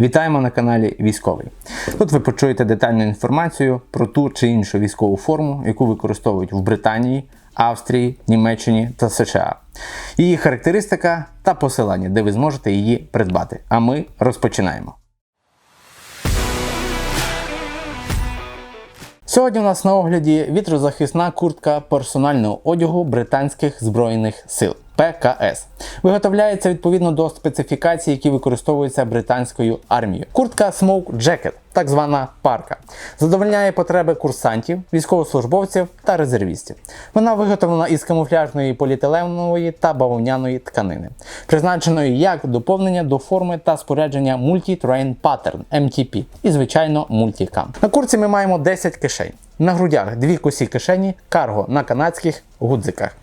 Вітаємо на каналі Військовий. Тут ви почуєте детальну інформацію про ту чи іншу військову форму, яку використовують в Британії, Австрії, Німеччині та США. Її характеристика та посилання, де ви зможете її придбати. А ми розпочинаємо. Сьогодні у нас на огляді вітрозахисна куртка персонального одягу британських збройних сил. ПКС виготовляється відповідно до специфікацій, які використовуються британською армією. Куртка Smoke Jacket, так звана парка, задовольняє потреби курсантів, військовослужбовців та резервістів. Вона виготовлена із камуфляжної поліетиленової та бавовняної тканини, призначеної як доповнення до форми та спорядження Multi-Terrain Pattern MTP і, звичайно, Multicam. На курці ми маємо 10 кишень. На грудях дві косі кишені, карго на канадських гудзиках.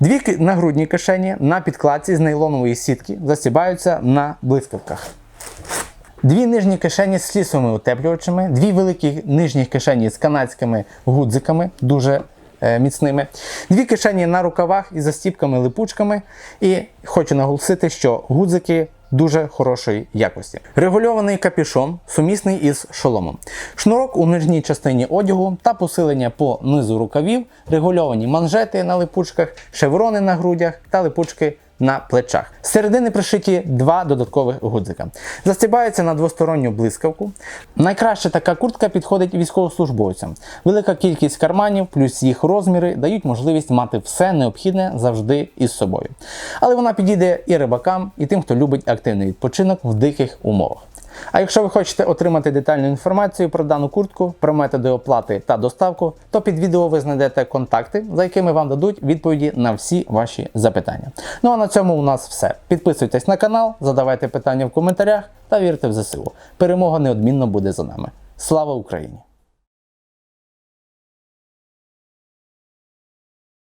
Дві нагрудні кишені на підкладці з нейлонової сітки застібаються на блискавках. Дві нижні кишені з слісовими утеплювачами, дві великі нижні кишені з канадськими гудзиками, дуже е, міцними, дві кишені на рукавах із застіпками-липучками. І хочу наголосити, що гудзики дуже хорошої якості. Регульований капюшон сумісний із шоломом. Шнурок у нижній частині одягу та посилення по низу рукавів, регульовані манжети на липучках, шеврони на грудях та липучки на плечах. З середини пришиті два додаткових гудзика. Застібається на двосторонню блискавку. Найкраще така куртка підходить військовослужбовцям. Велика кількість карманів плюс їх розміри дають можливість мати все необхідне завжди із собою. Але вона підійде і рибакам, і тим, хто любить активний відпочинок в диких умовах. А якщо ви хочете отримати детальну інформацію про дану куртку, про методи оплати та доставку, то під відео ви знайдете контакти, за якими вам дадуть відповіді на всі ваші запитання. Ну а на цьому у нас все. Підписуйтесь на канал, задавайте питання в коментарях та вірте в ЗСУ. Перемога неодмінно буде за нами. Слава Україні!